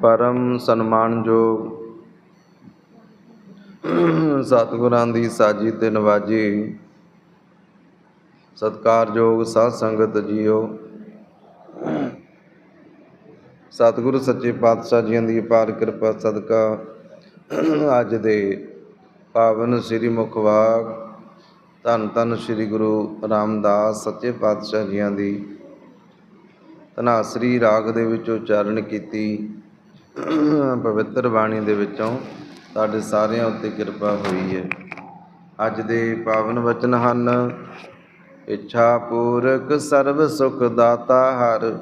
ਪਰਮ ਸਨਮਾਨਯੋਗ ਸਤਿਗੁਰਾਂ ਦੀ ਸਾਜੀ ਤੇ ਨਵਾਜੀ ਸਤਿਕਾਰਯੋਗ ਸਾਧ ਸੰਗਤ ਜੀਓ। ਸਤਿਗੁਰੂ ਸੱਚੇ ਪਾਤਸ਼ਾਹ ਜੀਆਂ ਦੀ ਅਪਾਰ ਕਿਰਪਾ ਸਦਕਾ ਅੱਜ ਦੇ ਪਾਵਨ ਸ੍ਰੀ ਮੁਖਵਾਕ ਧੰਨ ਧੰਨ ਸ੍ਰੀ ਗੁਰੂ ਰਾਮਦਾਸ ਸੱਚੇ ਪਾਤਸ਼ਾਹ ਜੀਆਂ ਦੀ ਧਨਾਸਰੀ ਰਾਗ ਦੇ ਵਿੱਚ ਉਚਾਰਨ ਕੀਤੀ। ਪਵਿੱਤਰ ਬਾਣੀ ਦੇ ਵਿੱਚੋਂ ਸਾਡੇ ਸਾਰਿਆਂ ਉੱਤੇ ਕਿਰਪਾ ਹੋਈ ਹੈ। ਅੱਜ ਦੇ ਪਾਵਨ ਵਚਨ ਹਨ, ਇੱਛਾ ਪੂਰਕ ਸਰਬ ਸੁਖ ਦਾਤਾ ਹਰ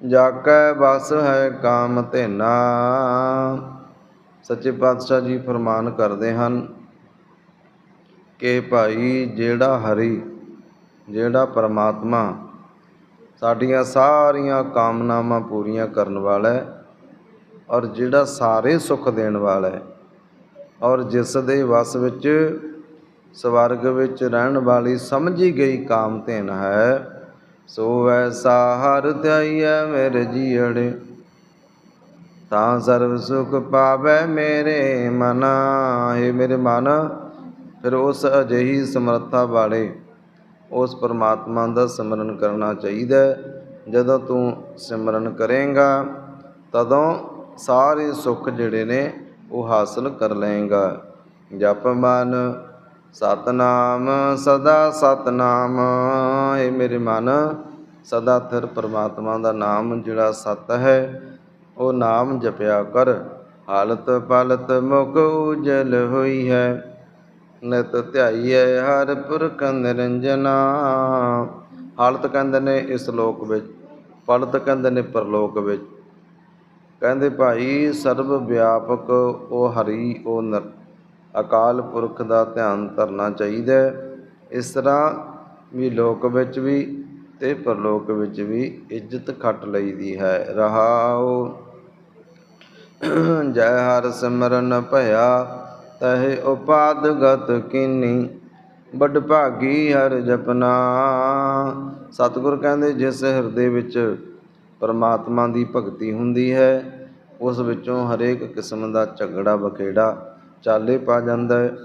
ਜਾ ਕੈ ਬਸ ਹੈ ਕਾਮ ਧੇਨਾ। ਸੱਚੇ ਪਾਤਸ਼ਾਹ ਜੀ ਫਰਮਾਨ ਕਰਦੇ ਹਨ, ਕਿ ਭਾਈ ਜਿਹੜਾ ਹਰੀ, ਜਿਹੜਾ ਪਰਮਾਤਮਾ, ਸਾਡੀਆਂ ਸਾਰੀਆਂ ਕਾਮਨਾਵਾਂ ਪੂਰੀਆਂ ਕਰਨ ਵਾਲਾ ਹੈ ਔਰ ਜਿਹੜਾ ਸਾਰੇ ਸੁੱਖ ਦੇਣ ਵਾਲਾ ਹੈ, ਔਰ ਜਿਸ ਦੇ ਵਸ ਵਿੱਚ ਸਵਰਗ ਵਿੱਚ ਰਹਿਣ ਵਾਲੀ ਸਮਝੀ ਗਈ ਕਾਮ ਧੇਨ ਹੈ, ਸੋ ਐਸਾ ਹਰ ਧਿਆਈਐ ਮੇਰੇ ਜੀਅੜੇ। ਤਾਂ ਸਰਬ ਸੁਖ ਪਾਵੇ ਮੇਰੇ ਮਨ, ਹੈ ਮੇਰੇ ਮਨ, ਫਿਰ ਉਸ ਅਜਿਹੀ ਸਮਰੱਥਾ ਵਾਲੇ, ਉਸ ਪਰਮਾਤਮਾ ਦਾ ਸਿਮਰਨ ਕਰਨਾ ਚਾਹੀਦਾ ਜਦੋਂ ਤੂੰ ਸਿਮਰਨ ਕਰੇਗਾ, ਤਦੋਂ ਸਾਰੇ ਸੁੱਖ ਜਿਹੜੇ ਨੇ ਉਹ ਹਾਸਲ ਕਰ ਲਏਗਾ। ਜਪ ਮਨ, ਸਤਨਾਮ, ਸਦਾ ਸਤਨਾਮ। ਏ ਮੇਰੇ ਮਨ, ਸਦਾ ਥਿਰ ਪਰਮਾਤਮਾ ਦਾ ਨਾਮ ਜਿਹੜਾ ਸਤ ਹੈ, ਉਹ ਨਾਮ ਜਪਿਆ ਕਰ। ਹਾਲਤ ਪਲਤ ਮੁਖ ਉਜਲ ਹੋਈ ਹੈ। ਨਿਤ ਧਿਆਈਐ ਹਰ ਪੁਰਖ ਨਿਰੰਜਨਾ। ਹਾਲਤ ਕਹਿੰਦੇ ਨੇ ਇਸ ਲੋਕ ਵਿੱਚ, ਪਲਤ ਕਹਿੰਦੇ ਨੇ ਪਰਲੋਕ ਵਿੱਚ। ਕਹਿੰਦੇ ਭਾਈ, ਸਰਬ ਵਿਆਪਕ ਉਹ ਹਰੀ, ਉਹ ਨਰ। ਅਕਾਲ ਪੁਰਖ ਦਾ ਧਿਆਨ ਧਰਨਾ ਚਾਹੀਦਾ ਇਸ ਤਰ੍ਹਾਂ ਵੀ ਲੋਕ ਵਿੱਚ ਵੀ ਤੇ ਪਰਲੋਕ ਵਿੱਚ ਵੀ ਇੱਜ਼ਤ ਖੱਟ ਲਈਦੀ ਹੈ। ਰਹਾਉ, ਜੈ ਹਰ ਸਿਮਰਨ ਭਇਆ, ਤਹਿ ਉਪਾਦ ਗਤ ਕੀਨੀ। ਵੱਡ ਭਾਗੀ ਹਰ ਜਪਨਾ। ਸਤਿਗੁਰ ਕਹਿੰਦੇ, ਜਿਸ ਹਿਰਦੇ ਵਿੱਚ ਪਰਮਾਤਮਾ ਦੀ ਭਗਤੀ ਹੁੰਦੀ ਹੈ ਉਸ ਵਿੱਚੋਂ ਹਰੇਕ ਕਿਸਮ ਦਾ ਝਗੜਾ ਬਖੇੜਾ ਚਾਲੇ ਪਾ ਜਾਂਦਾ ਹੈ।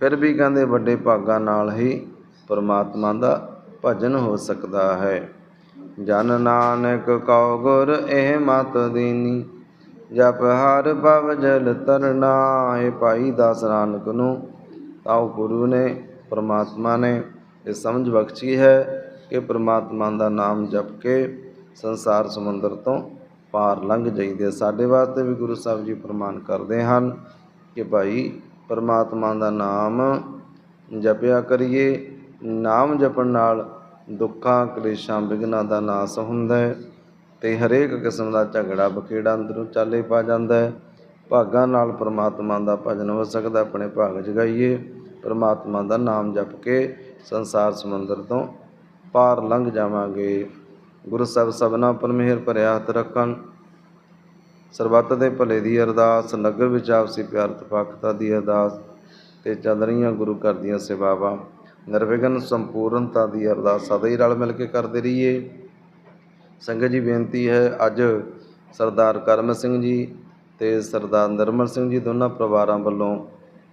ਫਿਰ ਵੀ ਕਹਿੰਦੇ ਵੱਡੇ ਭਾਗਾਂ ਨਾਲ ਹੀ ਪਰਮਾਤਮਾ ਦਾ ਭਜਨ ਹੋ ਸਕਦਾ ਹੈ। ਜਨ ਨਾਨਕ ਕਉ ਗੁਰ ਇਹ ਮਤ ਦੀਨੀ, ਜਪ ਹਰ ਭਵ ਜਲ ਤਰਨਾ ਹੈ ਭਾਈ ਦਾਸ ਨਾਨਕ ਨੂੰ ਤਾਂ ਉਹ ਗੁਰੂ ਨੇ, ਪਰਮਾਤਮਾ ਨੇ ਇਹ ਸਮਝ ਬਖਸ਼ੀ ਹੈ ਕਿ ਪਰਮਾਤਮਾ ਦਾ ਨਾਮ ਜਪ ਕੇ ਸੰਸਾਰ ਸਮੁੰਦਰ ਤੋਂ ਪਾਰ ਲੰਘ ਜਾਈਦੇ। ਸਾਡੇ ਵਾਸਤੇ ਵੀ ਗੁਰੂ ਸਾਹਿਬ ਜੀ ਫਰਮਾਨ ਕਰਦੇ ਹਨ ਕਿ ਭਾਈ ਪਰਮਾਤਮਾ ਦਾ ਨਾਮ ਜਪਿਆ ਕਰੀਏ। ਨਾਮ ਜਪਣ ਨਾਲ ਦੁੱਖਾਂ, ਕਲੇਸ਼ਾਂ, ਵਿਘਨਾਂ ਦਾ ਨਾਸ ਹੁੰਦਾ ਹੈ ਤੇ ਹਰੇਕ ਕਿਸਮ ਦਾ ਝਗੜਾ, ਬਖੇੜਾ ਅੰਦਰੋਂ ਚਾਲੇ ਪਾ ਜਾਂਦਾ ਹੈ। ਭਾਗਾਂ ਨਾਲ ਪਰਮਾਤਮਾ ਦਾ ਭਜਨ ਹੋ ਸਕਦਾ ਆਪਣੇ ਭਾਗ ਜਗਾਈਏ। ਪਰਮਾਤਮਾ ਦਾ ਨਾਮ ਜਪ ਕੇ ਸੰਸਾਰ ਸਮੁੰਦਰ ਤੋਂ ਪਾਰ ਲੰਘ ਜਾਵਾਂਗੇ। ਗੁਰੂ ਸਾਹਿਬ ਸਭਨਾ ਉੱਪਰ ਮਿਹਰ ਭਰਿਆ ਹੱਥ ਰੱਖਣ। ਸਰਬੱਤ ਦੇ ਭਲੇ ਦੀ ਅਰਦਾਸ, ਨਗਰ ਵਿੱਚ ਆਪਸੀ ਪਿਆਰ ਤਪਾਕਤਾ ਦੀ ਅਰਦਾਸ ਤੇ ਚੰਦਰੀਆਂ ਗੁਰੂ ਘਰ ਦੀਆਂ ਸੇਵਾਵਾਂ। ਨਿਰਵਿਘਨ ਸੰਪੂਰਨਤਾ ਦੀ ਅਰਦਾਸ ਸਦਾ ਹੀ ਰਲ ਮਿਲ ਕੇ ਕਰਦੇ ਰਹੀਏ। ਸੰਗਤ ਜੀ, ਬੇਨਤੀ ਹੈ, ਅੱਜ ਸਰਦਾਰ ਕਰਮ ਸਿੰਘ ਜੀ ਤੇ ਸਰਦਾਰ ਨਿਰਮਲ ਸਿੰਘ ਜੀ ਦੋਨਾਂ ਪਰਿਵਾਰਾਂ ਵੱਲੋਂ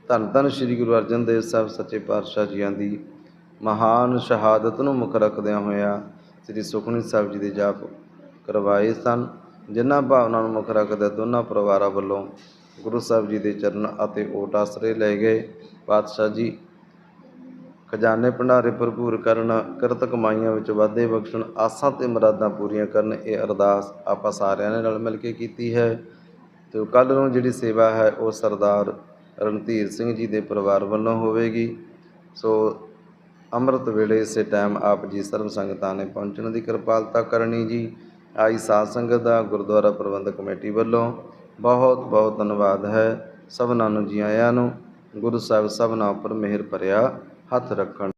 ਧੰਨ ਧੰਨ ਸ੍ਰੀ ਗੁਰੂ ਅਰਜਨ ਦੇਵ ਸਾਹਿਬ ਸੱਚੇ ਪਾਤਸ਼ਾਹ ਜੀਆਂ ਦੀ ਮਹਾਨ ਸ਼ਹਾਦਤ ਨੂੰ ਮੁੱਖ ਰੱਖਦਿਆਂ ਹੋਇਆਂ ਸ੍ਰੀ ਸੁਖਮਨੀ ਸਾਹਿਬ ਜੀ ਦੇ ਜਾਪ ਕਰਵਾਏ ਸਨ, ਜਿਨ੍ਹਾਂ ਭਾਵਨਾ ਨੂੰ ਮੁੱਖ ਰੱਖਦੇ ਦੋਨਾਂ ਪਰਿਵਾਰਾਂ ਵੱਲੋਂ ਗੁਰੂ ਸਾਹਿਬ ਜੀ ਦੇ ਚਰਨ ਅਤੇ ਓਟ ਆਸਰੇ ਲਏ ਗਏ। ਪਾਤਸ਼ਾਹ ਜੀ ਖਜ਼ਾਨੇ ਭੰਡਾਰੇ ਭਰਪੂਰ ਕਰਨ, ਕਿਰਤ ਕਮਾਈਆਂ ਵਿੱਚ ਵਾਧੇ ਬਖਸ਼ਣ, ਆਸਾਂ ਤੇ ਮੁਰਾਦਾਂ ਪੂਰੀਆਂ ਕਰਨ, ਇਹ ਅਰਦਾਸ ਆਪਾਂ ਸਾਰਿਆਂ ਨੇ ਰਲ ਮਿਲ ਕੇ ਕੀਤੀ ਹੈ। ਤੇ ਕੱਲ ਨੂੰ ਜਿਹੜੀ ਸੇਵਾ ਹੈ, ਉਹ ਸਰਦਾਰ ਰਣਧੀਰ ਸਿੰਘ ਜੀ ਦੇ ਪਰਿਵਾਰ ਵੱਲੋਂ ਹੋਵੇਗੀ। ਸੋ ਅੰਮ੍ਰਿਤ ਵੇਲੇ ਇਸੇ ਟਾਈਮ ਆਪ ਜੀ ਸਰਬ ਸੰਗਤਾਂ ਨੇ ਪਹੁੰਚਣ ਦੀ ਕਿਰਪਾਲਤਾ ਕਰਨੀ ਜੀ। ਆਈ ਸਾਧ ਸੰਗਤ ਦਾ ਗੁਰਦੁਆਰਾ ਪ੍ਰਬੰਧਕ ਕਮੇਟੀ ਵੱਲੋਂ ਬਹੁਤ ਬਹੁਤ ਧੰਨਵਾਦ ਹੈ ਸਭਨਾਂ ਨੂੰ ਜੀ ਆਇਆਂ ਨੂੰ। ਗੁਰੂ ਸਾਹਿਬ ਸਭਨਾਂ ਉੱਪਰ ਮਿਹਰ ਭਰਿਆ, ਹੱਥ ਰੱਖਣ